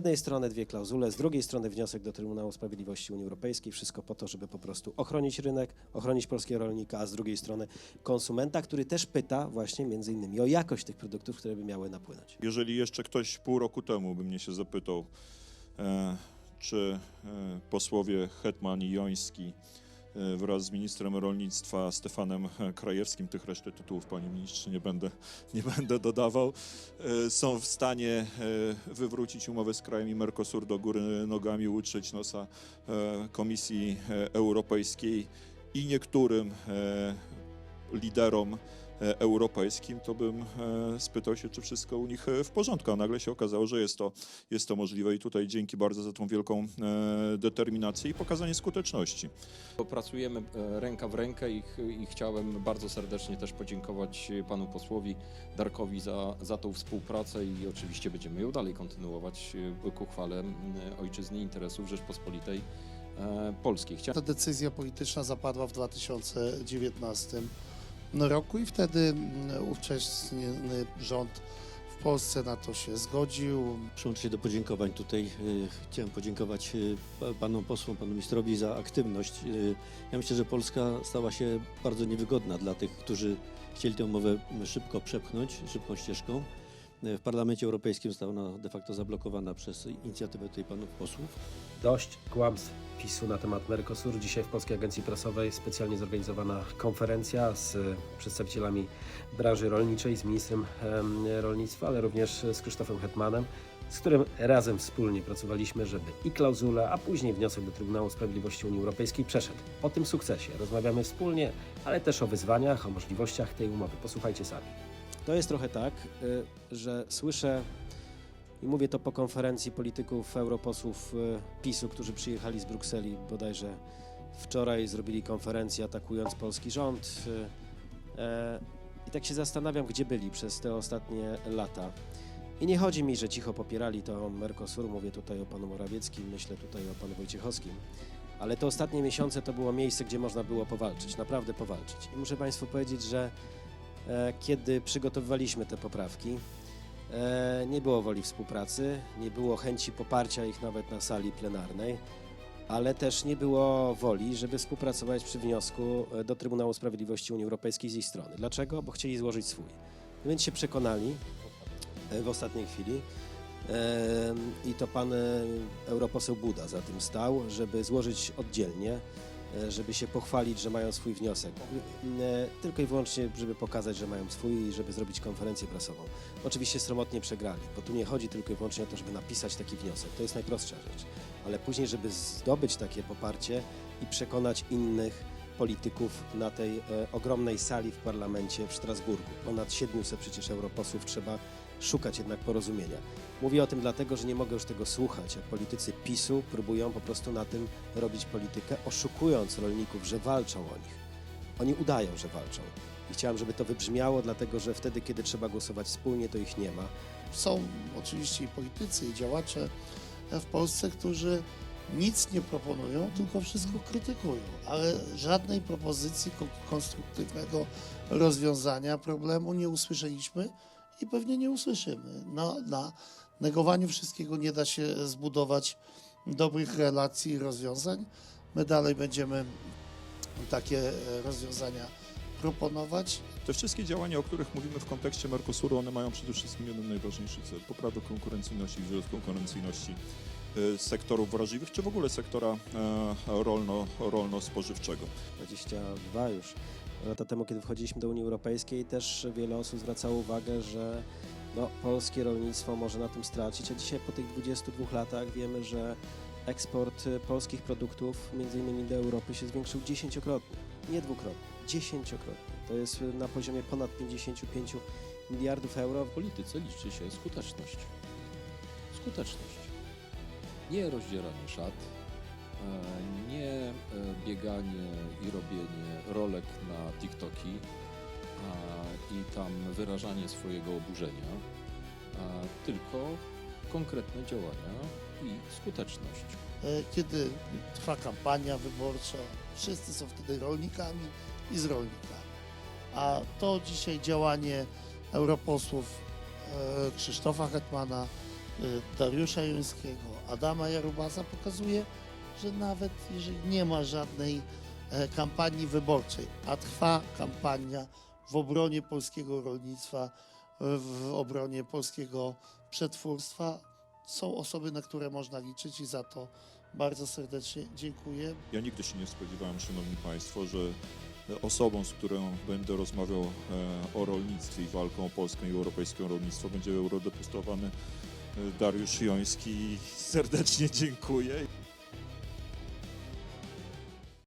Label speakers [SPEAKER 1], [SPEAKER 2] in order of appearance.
[SPEAKER 1] jednej strony dwie klauzule, z drugiej strony wniosek do Trybunału Sprawiedliwości Unii Europejskiej. Wszystko po to, żeby po prostu ochronić rynek, ochronić polskiego rolnika, a z drugiej strony konsumenta, który też pyta właśnie między innymi o jakość tych produktów, które by miały napłynąć.
[SPEAKER 2] Jeżeli jeszcze ktoś pół roku temu by mnie się zapytał, e, czy e, posłowie Hetman i Joński wraz z ministrem rolnictwa Stefanem e, Krajewskim, tych reszty tytułów, panie ministrze, nie będę, nie będę dodawał, e, są w stanie e, wywrócić umowę z krajami Mercosur do góry nogami, utrzeć nosa e, Komisji e, Europejskiej i niektórym e, liderom e, europejskim, to bym e, spytał się, czy wszystko u nich e, w porządku, a nagle się okazało, że jest to, jest to możliwe i tutaj dzięki bardzo za tą wielką e, determinację i pokazanie skuteczności.
[SPEAKER 3] Pracujemy e, ręka w rękę i, ch- i chciałem bardzo serdecznie też podziękować e, panu posłowi Darkowi za, za tą współpracę i oczywiście będziemy ją dalej kontynuować e, ku chwale ojczyzny i interesów Rzeczpospolitej e, Polskiej. Chcia-
[SPEAKER 4] Ta decyzja polityczna zapadła w 2019 roku i wtedy mm, ówczesny rząd w Polsce na to się zgodził.
[SPEAKER 5] Przyłączę się do podziękowań tutaj. y, Chciałem podziękować pa- panom posłom, panu ministrowi za aktywność. Y, Ja myślę, że Polska stała się bardzo niewygodna dla tych, którzy chcieli tę umowę szybko przepchnąć, szybką ścieżką. Y, W Parlamencie Europejskim została ona de facto zablokowana przez inicjatywę tutaj panów posłów.
[SPEAKER 6] Dość kłamstw PiSu na temat Mercosur. Dzisiaj w Polskiej Agencji Prasowej specjalnie zorganizowana konferencja z e, przedstawicielami branży rolniczej, z ministrem em, rolnictwa, ale również z Krzysztofem Hetmanem, z którym razem wspólnie pracowaliśmy, żeby i klauzula, a później wniosek do Trybunału Sprawiedliwości Unii Europejskiej przeszedł. O tym sukcesie rozmawiamy wspólnie, ale też o wyzwaniach, o możliwościach tej umowy. Posłuchajcie sami.
[SPEAKER 1] To jest trochę tak, y, że słyszę i mówię to po konferencji polityków, europosłów y, PiSu, którzy przyjechali z Brukseli bodajże wczoraj, zrobili konferencję atakując polski rząd. y, e, I tak się zastanawiam, gdzie byli przez te ostatnie lata. I nie chodzi mi, że cicho popierali to Mercosur, mówię tutaj o panu Morawieckim, myślę tutaj o panu Wojciechowskim, ale te ostatnie miesiące to było miejsce, gdzie można było powalczyć, naprawdę powalczyć. I muszę państwu powiedzieć, że kiedy przygotowywaliśmy te poprawki, e, nie było woli współpracy, nie było chęci poparcia ich nawet na sali plenarnej, ale też nie było woli, żeby współpracować przy wniosku e, do Trybunału Sprawiedliwości Unii Europejskiej z ich strony. Dlaczego? Bo chcieli złożyć swój. Więc się przekonali e, w ostatniej chwili. e, I to pan e, europoseł Buda za tym stał, żeby złożyć oddzielnie e, żeby się pochwalić, że mają swój wniosek. E, Tylko i wyłącznie, żeby pokazać, że mają swój i żeby zrobić konferencję prasową. Oczywiście sromotnie przegrali, bo tu nie chodzi tylko i wyłącznie o to, żeby napisać taki wniosek. To jest najprostsza rzecz. Ale później, żeby zdobyć takie poparcie i przekonać innych polityków na tej e, ogromnej sali w parlamencie w Strasburgu. Ponad 700 przecież europosłów trzeba szukać jednak porozumienia. Mówię o tym dlatego, że nie mogę już tego słuchać, jak politycy PiSu próbują po prostu na tym robić politykę, oszukując rolników, że walczą o nich. Oni udają, że walczą. I chciałem, żeby to wybrzmiało, dlatego że wtedy, kiedy trzeba głosować wspólnie, to ich nie ma.
[SPEAKER 4] Są oczywiście i politycy, i działacze w Polsce, którzy nic nie proponują, tylko wszystko krytykują, ale żadnej propozycji kon- konstruktywnego rozwiązania problemu nie usłyszeliśmy i pewnie nie usłyszymy. Na, na negowaniu wszystkiego nie da się zbudować dobrych relacji i rozwiązań. My dalej będziemy takie e, rozwiązania proponować.
[SPEAKER 2] Te wszystkie działania, o których mówimy w kontekście Mercosuru, one mają przede wszystkim jeden najważniejszy cel, poprawę konkurencyjności, wzrost konkurencyjności sektorów wrażliwych, czy w ogóle sektora e, rolno, rolno-spożywczego.
[SPEAKER 1] 22 już lata temu, kiedy wchodziliśmy do Unii Europejskiej, też wiele osób zwracało uwagę, że no, polskie rolnictwo może na tym stracić, a dzisiaj po tych 22 latach wiemy, że eksport y, polskich produktów, między innymi do Europy, się zwiększył dziesięciokrotnie, nie dwukrotnie, dziesięciokrotnie. To jest y, na poziomie ponad 55 miliardów euro.
[SPEAKER 3] W polityce liczy się skuteczność. Skuteczność. Nie rozdzieranie szat, e, nie e, bieganie i robienie rolek na TikToki i tam wyrażanie swojego oburzenia, tylko konkretne działania i skuteczność.
[SPEAKER 4] E, kiedy trwa kampania wyborcza, wszyscy są wtedy rolnikami i z rolnikami. A to dzisiaj działanie europosłów e, Krzysztofa Hetmana Dariusza Jońskiego, Adama Jarubaza pokazuje, że nawet jeżeli nie ma żadnej e, kampanii wyborczej, a trwa kampania w obronie polskiego rolnictwa, w obronie polskiego przetwórstwa, są osoby, na które można liczyć i za to bardzo serdecznie dziękuję.
[SPEAKER 2] Ja nigdy się nie spodziewałem, Szanowni Państwo, że osobą, z którą będę rozmawiał e, o rolnictwie i walką o polską i europejską rolnictwo będzie eurodeputowany e, Dariusz Joński. Serdecznie dziękuję.